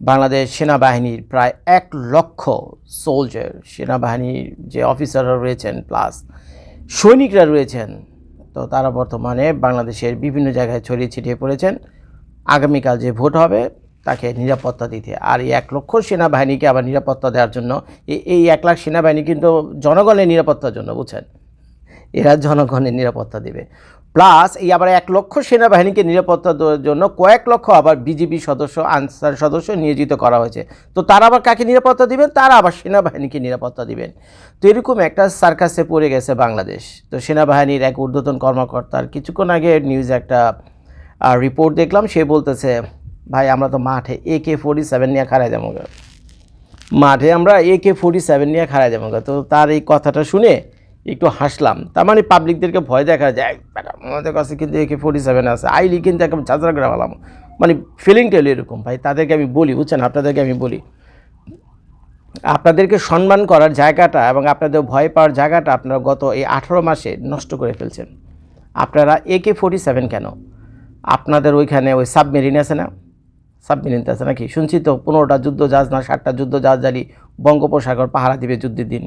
বাংলাদেশ সেনাবাহিনীর প্রায় এক লক্ষ সোলজার সেনাবাহিনীর যে অফিসাররা রয়েছেন প্লাস সৈনিকরা রয়েছেন, তো তারা বর্তমানে বাংলাদেশের বিভিন্ন জায়গায় ছড়িয়ে ছিটিয়ে পড়েছেন। আগামীকাল যে ভোট হবে, তাকে নিরাপত্তা দিতে। আর এই এক লক্ষ সেনাবাহিনীকে আবার নিরাপত্তা দেওয়ার জন্য এই- এক লাখ সেনাবাহিনী কিন্তু জনগণের নিরাপত্তার জন্য, বুঝছেন? এরা জনগণের নিরাপত্তা দেবে। প্লাস এই আবার এক লক্ষ সেনাবাহিনীকে নিরাপত্তা দেওয়ার জন্য কয়েক লক্ষ আবার বিজেপি সদস্য, আনসার সদস্য নিয়োজিত করা হয়েছে। তো তারা আবার কাকে নিরাপত্তা দিবেন? তারা আবার সেনাবাহিনীকে নিরাপত্তা দিবেন। তো এরকম একটা সার্কাসে পড়ে গেছে বাংলাদেশ। তো সেনাবাহিনীর এক ঊর্ধ্বতন কর্মকর্তার কিছুক্ষণ আগে নিউজে একটা রিপোর্ট দেখলাম। সে বলতেছে, ভাই, আমরা তো মাঠে এ কে ফোর্টি সেভেন নিয়ে খারাই যাব মাঠে আমরা এ কে ফোর্টি সেভেন নিয়ে খারাই যাব তো তার এই কথাটা শুনে একটু হাসলাম। তার মানে পাবলিকদেরকে ভয় দেখা যায় "বেটা, আমাদের কাছে কিন্তু এ কে ফোর্টি সেভেন আছে আইলি কিন্তু একদম ঝাঁঝরা করে মানে ফিলিংটা হলো এরকম ভাই তাদেরকে আমি বলি বুঝছেন? আপনাদেরকে আমি বলি। আপনাদেরকে সম্মান করার জায়গাটা এবং আপনাদের ভয় পাওয়ার জায়গাটা আপনারা গত এই আঠেরো মাসে নষ্ট করে ফেলছেন। আপনারা এ কে ফোর্টি সেভেন কেন? আপনাদের ওইখানে ওই সাবমেরিন আছে না? সাবমেরিন আছে নাকি? শুনছি তো পনেরোটা যুদ্ধ জাহাজ না ষাটটা যুদ্ধ জাহাজ জারি বঙ্গোপসাগর, পাহারা দিবে যুদ্ধের দিন।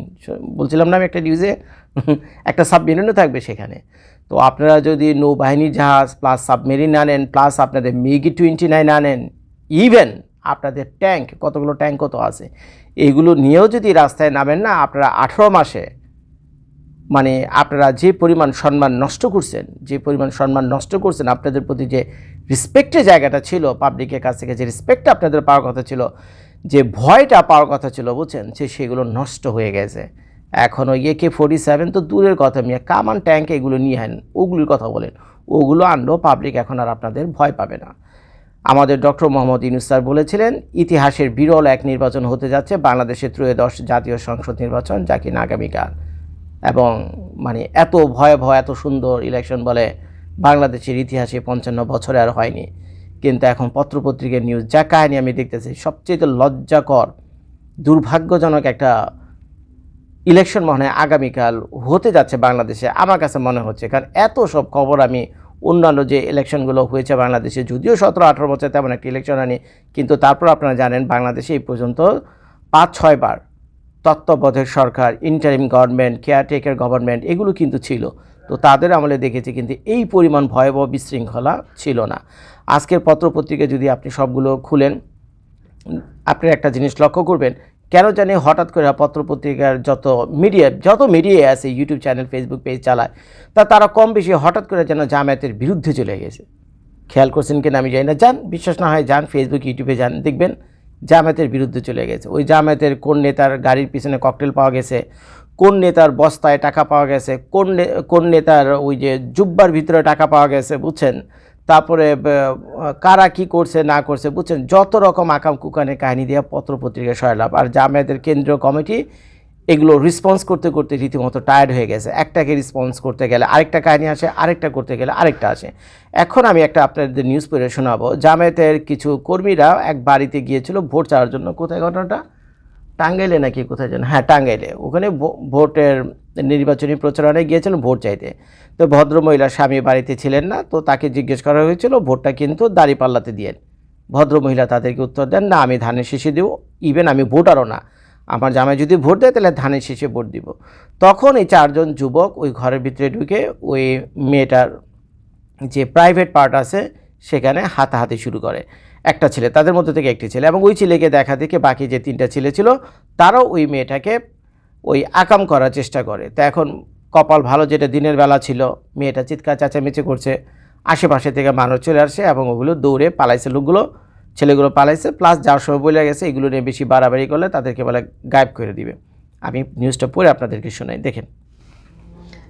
বলছিলাম না আমি একটা নিউজে একটা সাবমেরিনও থাকবে সেখানে। তো আপনারা যদি নৌবাহিনী জাহাজ প্লাস সাবমেরিন আনেন প্লাস আপনাদের মিগি টোয়েন্টি নাইন আনেন ইভেন আপনাদের ট্যাঙ্ক কতগুলো ট্যাঙ্ক কত আছে, এগুলো নিয়েও যদি রাস্তায় নামেন না, আপনারা আঠেরো মাসে মানে আপনারা যে পরিমাণ সম্মান নষ্ট করছেন, যে পরিমাণ সম্মান নষ্ট করছেন, আপনাদের প্রতি যে রেসপেক্টের জায়গাটা ছিল পাবলিকের কাছ থেকে যে রেসপেক্টটা আপনাদের পাওয়ার কথা ছিল যে ভয়টা পাওয়ার কথা ছিল, বুঝছেন? সে সেগুলো নষ্ট হয়ে গেছে। এখন ওই একে ফোর্টি সেভেন তো দূরের কথা মিয়া, কামান ট্যাঙ্ক এগুলো নিয়ে আন ওগুলির কথা বলেন। ওগুলো আনলেও পাবলিক এখন আর আপনাদের ভয় পাবে না। আমাদের ডক্টর মোহাম্মদ ইউনুস স্যার বলেছিলেন, ইতিহাসের বিরল এক নির্বাচন হতে যাচ্ছে বাংলাদেশের ত্রয়োদশ জাতীয় সংসদ নির্বাচন, যা কিনা আগামীকাল। এবং মানে এত ভয়াবহ, এত সুন্দর ইলেকশন বলে বাংলাদেশের ইতিহাসে পঞ্চান্ন বছরে আর হয়নি। কিন্তু এখন পত্রপত্রিকার নিউজ যা কাহিনী আমি দেখতেছি সবচেয়ে লজ্জাকর, দুর্ভাগ্যজনক একটা ইলেকশন মনে হয় আগামীকাল হতে যাচ্ছে বাংলাদেশে, আমার কাছে মনে হচ্ছে। কারণ এত সব খবর আমি, অন্যান্য যে ইলেকশনগুলো হয়েছে বাংলাদেশে, যদিও সতেরো, আঠারো বছর তেমন একটা ইলেকশন আনি কিন্তু তারপর আপনারা জানেন বাংলাদেশে এই পর্যন্ত পাঁচ ছয়বার তত্ত্বাবধায়ক সরকার ইন্টারিম গভর্নমেন্ট কেয়ারটেকার গভর্নমেন্ট এগুলো কিন্তু ছিল। তো তাদের আমলে দেখেছি কিন্তু এই পরিমাণ ভয়াবহ বিশৃঙ্খলা ছিল না। আজকের পত্রপত্রিকা যদি আপনি সবগুলো খুলেন, আপনি একটা জিনিস লক্ষ্য করবেন, কেন জানি হঠাৎ করে পত্রপত্রিকার যত মিডিয়া যত মিডিয়া আছে ইউটিউব চ্যানেল ফেসবুক পেজ চালায়, তা তারা কম বেশি হঠাৎ করে যেন জামায়াতের বিরুদ্ধে চলে গেছে। খেয়াল করছেন কিনা আমি জানি না। যান, বিশ্বাস না হয়, যান ফেসবুক ইউটিউবে যান, দেখবেন জামায়াতের বিরুদ্ধে চলে গেছে। ওই জামায়াতের কোন নেতার গাড়ির পিছনে ককটেল পাওয়া গেছে, কোন নেতার বস্তায় টাকা পাওয়া গেছে, কোন কোন নেতার ওই যে জুব্বার ভিতরে টাকা পাওয়া গেছে, বুঝছেন? তারপরে কারা কি করছে, না করছে, বুঝছেন? যত রকম আকাম কুকানের কাহিনী দিয়ে পত্রপত্রিকা সয়লাভ আর জামায়াতের কেন্দ্রীয় কমিটি এগুলো রেসপন্স করতে করতে রীতিমতো টায়ার্ড হয়ে গেছে। একটাকে রেসপন্স করতে গেলে আরেকটা কাহিনী আসে, আরেকটা করতে গেলে আরেকটা আসে। এখন আমি একটা আপনাদের নিউজ পড়ে শোনাবো। জামায়াতের কিছু কর্মীরা এক বাড়িতে গিয়েছিল, ভোট চাওয়ার জন্য। কোথায় ঘটনাটা? টাঙ্গাইলে নাকি কোথায় যেন? হ্যাঁ টাঙ্গাইলে। ওখানে ভোটের নির্বাচনী প্রচারণে গিয়েছিলেন ভোট চাইতে। তো ভদ্রমহিলা স্বামী বাড়িতে ছিলেন না, তো তাকে জিজ্ঞেস করা হয়েছিল, ভোটটা কিন্তু দাঁড়িপাল্লাতে দিয়ে ভদ্রমহিলা তাদেরকে উত্তর দেন, না, আমি ধানের শীষে দেবো। ইভেন আমি ভোটারও না। আমার জামাই যদি ভোট দেয়, তাহলে ধানের শীষে ভোট দিব। তখন এই চারজন যুবক ওই ঘরের ভিতরে ঢুকে ওই মেয়েটার যে প্রাইভেট পার্ট আছে, সেখানে হাতাহাতি শুরু করে। একটা ছেলে, তাদের মধ্যে থেকে একটি ছেলে এবং ওই ছেলেকে দেখা দেখে বাকি যে তিনটা ছেলে ছিল, তারাও ওই মেয়েটাকে ওই আকাম করার চেষ্টা করে। তা এখন কপাল ভালো যেটা দিনের বেলা ছিল, মেয়েটা চিৎকার চেঁচামেচি করছে, আশেপাশে থেকে মানুষ চলে আসে এবং ওগুলো দৌড়ে পালাইছে, লোকগুলো, ছেলেগুলো পালাইছে প্লাস যাওয়ার সময় বলে গেছে এগুলো নিয়ে বেশি বাড়াবাড়ি করলে তাদেরকে বলে গায়েব করে দিবে। আমি নিউজটা পড়ে আপনাদেরকে শোনাই, দেখেন।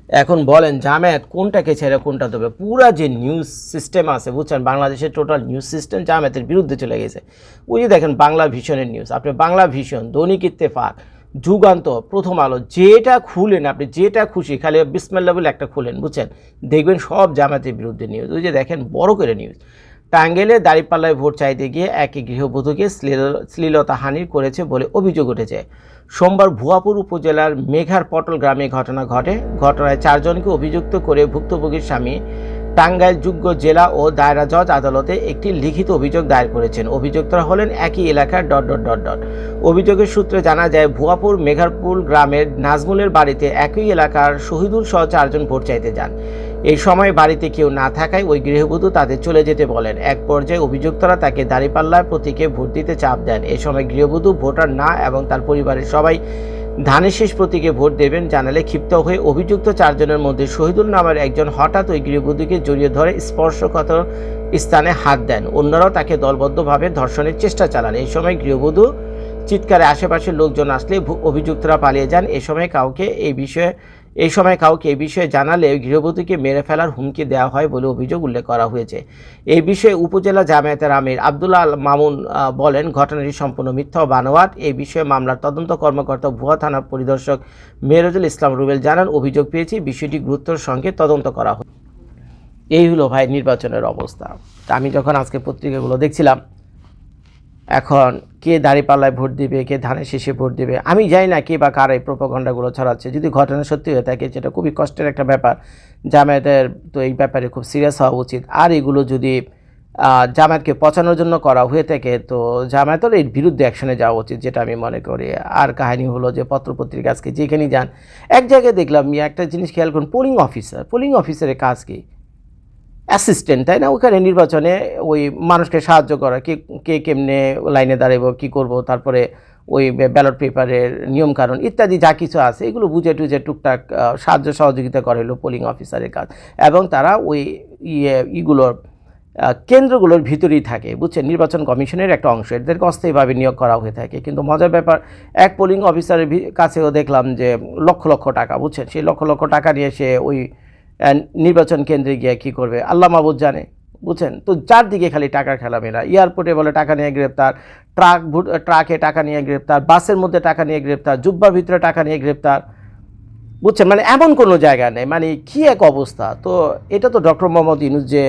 এখন বলেন জামায়াত কোনটাকে ছেড়ে কোনটা দেবে? পুরা যে নিউজ সিস্টেম আছে, বুঝছেন? বাংলাদেশের টোটাল নিউজ সিস্টেম জামায়াতের বিরুদ্ধে চলে গেছে। ওই যে দেখেন বাংলা ভিশনের নিউজ আপনি বাংলা ভিশন, দৈনিক ইত্তেফাক, যুগান্ত, প্রথম আলো, যেটা খুলেন আপনি, যেটা খুশি, খালি বিসমাল্লা বলে একটা খুলেন, বুঝছেন? দেখবেন সব জামায়াতের বিরুদ্ধে নিউজ ওই যে দেখেন বড় করে নিউজ টাঙ্গেলে দাঁড়িপাল্লায় ভোট চাইতে গিয়ে একই গৃহবধূকে শ্লীল- শ্লীলতা হানির করেছে বলে অভিযোগ উঠেছে। সোমবার ভুয়াপুর উপজেলার মেঘার পটল গ্রামে ঘটনা ঘটে। ঘটনায় চারজনকে অভিযুক্ত করে ভুক্তভোগীর স্বামী টাঙ্গাইল যোগ্য জেলা ও দায়রা জজ আদালতে একটি লিখিত অভিযোগ দায়ের করেছেন। অভিযুক্তরা হলেন একই এলাকার ডট ডট ডট ডট। অভিযোগের সূত্রে জানা যায়, ভুয়াপুর মেঘারপুল গ্রামের নাজমুলের বাড়িতে একই এলাকার শহীদুল সহ চারজন ভোট চাইতে যান। এই সময় বাড়িতে কেউ না থাকায় ওই গৃহবধূ তাদের চলে যেতে বলেন। এক পর্যায়ে অভিযুক্তরা তাকে দাঁড়িপাল্লার প্রতীকে ভোট দিতে চাপ দেন। এই সময় গৃহবধূ, ভোটার না এবং তার পরিবারের সবাই ধানের শেষ প্রতীকে ভোট দেবেন জানালে ক্ষিপ্ত হয়ে অভিযুক্ত চারজনের মধ্যে শহীদুল নামের একজন হঠাৎ ওই গৃহবধূকে জড়িয়ে ধরে স্পর্শকত স্থানে হাত দেন। অন্যরাও তাকে দলবদ্ধভাবে ধর্ষণের চেষ্টা চালান। এই সময় গৃহবধূ, চিৎকারে আশেপাশের লোকজন আসলে অভিযুক্তরা পালিয়ে যান। এ সময় কাউকে এই বিষয়ে এই সময় কাউকে এই বিষয়ে জানালে গৃহবধূকে মেরে ফেলার হুমকি দেওয়া হয় বলে অভিযোগ উল্লেখ করা হয়েছে। এই বিষয়ে উপজেলা জামায়াতের আমির আব্দুল্লাহ মামুন বলেন, ঘটনাটি সম্পূর্ণ মিথ্যা বানোয়াট। এই বিষয়ে মামলার তদন্ত কর্মকর্তা ভুয়া থানা পরিদর্শক মেহরুজুল ইসলাম রুবেল জানান, অভিযোগ পেয়েছি, বিষয়টি গুরুত্বর সঙ্গে তদন্ত করা হবে এই হলো ভাই নির্বাচনের অবস্থা। আমি যখন আজকে পত্রিকাগুলো দেখছিলাম এখন কে দাঁড়িপাল্লায় ভোট দিবে, কে ধানের শেষে ভোট দিবে, আমি জানি না কে বা কার এই প্রোপাগণ্ডাগুলো ছড়াচ্ছে। যদি ঘটনা সত্যি হয়ে থাকে, যেটা খুবই কষ্টের একটা ব্যাপার, জামায়াতের তো এই ব্যাপারে খুব সিরিয়াস হওয়া উচিত। আর এগুলো যদি জামায়াতকে পচানোর জন্য করা হয়ে থাকে, তো জামায়াতের এর বিরুদ্ধে অ্যাকশনে যাওয়া উচিত, যেটা আমি মনে করি। আর কাহিনী হলো যে পত্রপত্রিকা আজকে যেখানেই যান, এক জায়গায় দেখলাম একটা জিনিস খেয়াল করুন পোলিং অফিসার পোলিং অফিসারের কাজ কি? অ্যাসিস্ট্যান্ট তাই না? ওখানে নির্বাচনে ওই মানুষকে সাহায্য করা, কে কে কেমনে লাইনে দাঁড়াবো কী করব, তারপরে ওই ব্যালট পেপারের নিয়মকানুন ইত্যাদি যা কিছু আছে, এগুলো বুঝে টুঝে টুকটাক সাহায্য সহযোগিতা করে হলো পোলিং অফিসারের কাজ। এবং তারা ওই ইয়ে ইগুলোর কেন্দ্রগুলোর ভিতরেই থাকে, বুঝছেন? নির্বাচন কমিশনের একটা অংশ, এদেরকে অস্থায়ীভাবে নিয়োগ করা হয়ে থাকে। কিন্তু মজার ব্যাপার, এক পোলিং অফিসারের কাছেও দেখলাম যে লক্ষ লক্ষ টাকা, বুঝছেন? সেই লক্ষ লক্ষ টাকা নিয়ে সে ওই নির্বাচন কেন্দ্রে গিয়ে কী করবে? আল্লাহ মাহবুদ জানে, বুঝছেন? তো চারদিকে খালি টাকার খেলা মেলা। এয়ারপোর্টে বলে, টাকা নিয়ে গ্রেপ্তার। ট্রাক ট্রাকে টাকা নিয়ে গ্রেপ্তার। বাসের মধ্যে টাকা নিয়ে গ্রেপ্তার। জুব্বার ভিতরে টাকা নিয়ে গ্রেপ্তার। বুঝছেন? মানে এমন কোনো জায়গা নেই। মানে কী এক অবস্থা? তো এটা তো ডক্টর মোহাম্মদ ইনুস যে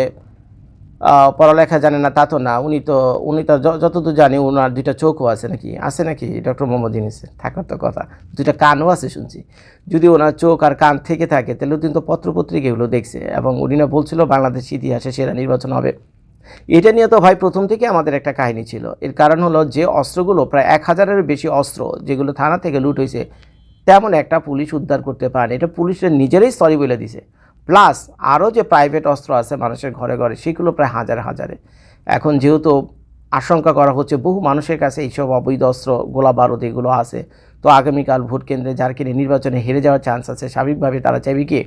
পড়ালেখা জানে না, তা তো না। উনি তো উনি তো যতদূর জানি ওনার দুইটা চোখও আছে নাকি? আছে নাকি? ডক্টর মোহাম্মদ ইনুসের থাকার তো কথা। দুইটা কানও আছে শুনছি। যদি ওনার চোখ আর কান থেকে থাকে, তাহলে কিন্তু পত্রপত্রিকা এগুলো দেখছে এবং উনি না বলছিল বাংলাদেশ ইতিহাসে সেরা নির্বাচন হবে। এটা নিয়ে তো ভাই প্রথম থেকে আমাদের একটা কাহিনী ছিল। এর কারণ হলো যে অস্ত্রগুলো প্রায় এক হাজারের বেশি অস্ত্র যেগুলো থানা থেকে লুট হয়েছে, তেমন একটা পুলিশ উদ্ধার করতে পারেনি। এটা পুলিশের নিজেরাই সরি বলে দিছে। প্লাস আরও যে প্রাইভেট অস্ত্র আছে মানুষের ঘরে ঘরে, সেগুলো প্রায় হাজার হাজারে। এখন যেহেতু আশঙ্কা করা হচ্ছে বহু মানুষের কাছে এইসব অবৈধ অস্ত্র, গোলা বারুদ এগুলো আছে, তো আগামীকাল ভোট কেন্দ্রে যার কিনে নির্বাচনে হেরে যাওয়ার চান্স আছে। স্বাভাবিকভাবে তারা চাইবে কি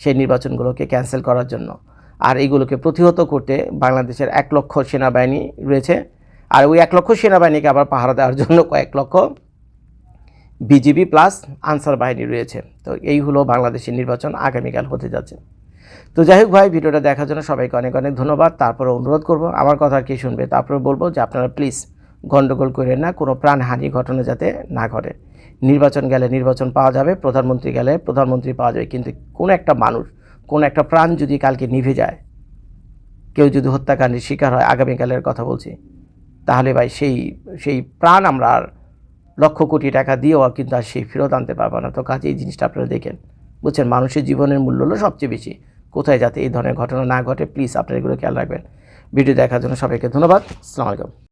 সেই নির্বাচনগুলোকে ক্যান্সেল করার জন্য। আর এইগুলোকে প্রতিহত করতে বাংলাদেশের এক লক্ষ সেনাবাহিনী রয়েছে। আর ওই এক লক্ষ সেনাবাহিনীকে আবার পাহারা দেওয়ার জন্য কয়েক লক্ষ বিজিবি প্লাস আনসার বাহিনী রয়েছে। তো এই হলো বাংলাদেশের নির্বাচন, আগামীকাল হতে যাচ্ছে। তো যাই হোক ভাই, ভিডিওটা দেখার জন্য সবাইকে অনেক অনেক ধন্যবাদ। তারপরে অনুরোধ করব, আমার কথা কি শুনবে? তারপরে বলব যে আপনারা প্লিজ গণ্ডগোল করে না, কোনো প্রাণহানি ঘটনা যাতে না ঘটে। নির্বাচন গেলে নির্বাচন পাওয়া যাবে, প্রধানমন্ত্রী গেলে প্রধানমন্ত্রী পাওয়া যাবে, কিন্তু কোনো একটা মানুষ, কোনো একটা প্রাণ যদি কালকে নিভে যায়, কেউ যদি হত্যাকাণ্ডের শিকার হয়, আগামীকালের কথা বলছি, তাহলে ভাই সেই সেই প্রাণ আমরা আর লক্ষ কোটি টাকা দিয়েও কিন্তু আর সেই ফেরত আনতে পারব না। তো কাজে এই জিনিসটা আপনারা দেখেন। বুঝছেন? মানুষের জীবনের মূল্য হলো সবচেয়ে বেশি। কোথায় যাতে এই ধরনের ঘটনা না ঘটে প্লিজ আপনারা এগুলো খেয়াল রাখবেন। ভিডিও দেখার জন্য সবাইকে ধন্যবাদ। আসসালামু আলাইকুম।